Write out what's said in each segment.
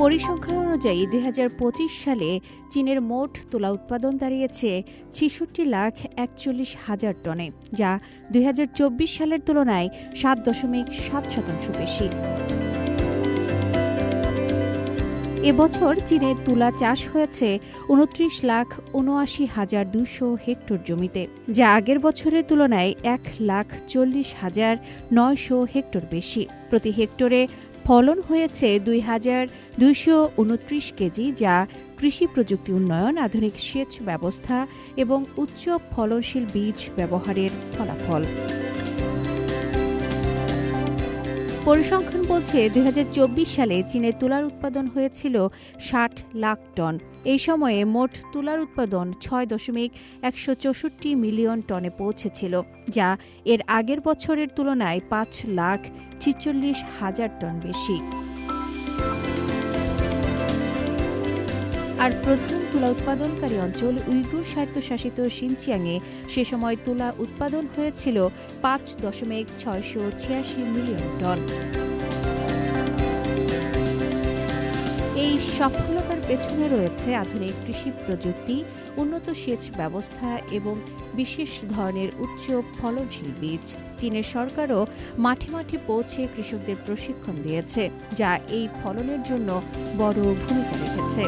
পরিসংখ্যান অনুযায়ী দুই সালে চীনের মোট তুলা উৎপাদন দাঁড়িয়েছে ছেষট্টি লাখ একচল্লিশ হাজার টনে, যা দুই হাজার চব্বিশ সালের তুলনায় সাত দশমিক সাত শতাংশ বেশি। এবছর চীনে তুলা চাষ হয়েছে উনত্রিশ লাখ উনআশি হাজার দুশো হেক্টর জমিতে, যা আগের বছরের তুলনায় এক লাখ চল্লিশ হাজার নয়শো হেক্টর বেশি। প্রতি হেক্টরে ফলন হয়েছে দুই হাজার দুইশো উনত্রিশ কেজি, যা কৃষি প্রযুক্তি উন্নয়ন, আধুনিক সেচ ব্যবস্থা এবং উচ্চ ফলনশীল বীজ ব্যবহারের ফলাফল। পরিসংখ্যান বলছে দুই হাজার চব্বিশ সালে চীনের তুলার উৎপাদন হয়েছিল ষাট লাখ টন। এই সময়ে মোট তুলার উৎপাদন ছয় দশমিক একশো চৌষট্টি মিলিয়ন টনে পৌঁছেছিল, যা এর আগের বছরের তুলনায় পাঁচ লাখ ছিচল্লিশ হাজার টন বেশি। আর প্রধান তুলা উৎপাদনকারী অঞ্চল উইগুর স্বায়ত্তশাসিত সিনচিয়াংয়ে সে সময় তুলা উৎপাদন হয়েছিল পাঁচ দশমিক ছয়শো ছিয়াশি মিলিয়ন টন এই সফলতার পেছনে রয়েছে আধুনিক কৃষি প্রযুক্তি, উন্নত সেচ ব্যবস্থা এবং বিশেষ ধরনের উচ্চ ফলনশীল বীজ। চীনের সরকারও মাঠে মাঠে পৌঁছে কৃষকদের প্রশিক্ষণ দিয়েছে, যা এই ফলনের জন্য বড় ভূমিকা রেখেছে।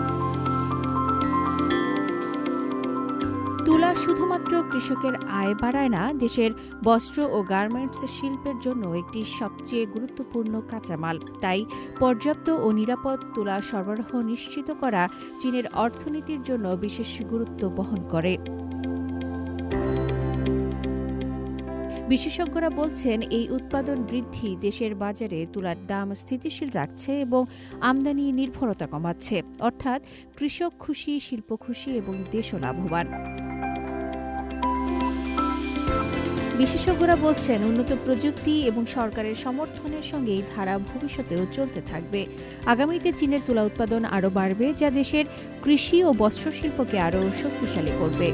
শুধুমাত্র কৃষকের আয় বাড়ায় না, দেশের বস্ত্র ও গার্মেন্টস শিল্পের জন্য একটি সবচেয়ে গুরুত্বপূর্ণ কাঁচামাল। তাই পর্যাপ্ত ও নিরাপদ তুলা সরবরাহ নিশ্চিত করা চীনের অর্থনীতির জন্য বিশেষ গুরুত্ব বহন করে। বিশেষজ্ঞরা বলছেন, এই উৎপাদন বৃদ্ধি দেশের বাজারে তুলার দাম স্থিতিশীল রাখছে এবং আমদানি নির্ভরতা কমাচ্ছে। অর্থাৎ কৃষক খুশি, শিল্প খুশি এবং দেশও লাভবান। বিশেষজ্ঞরা বলছেন, উন্নত প্রযুক্তি এবং সরকারের সমর্থনের সঙ্গে এই ধারা ভবিষ্যতেও চলতে থাকবে। আগামীতে চীনের তুলা উৎপাদন আরও বাড়বে, যা দেশের কৃষি ও বস্ত্রশিল্পকে আরও শক্তিশালী করবে।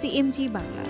সিএমজি বাংলা।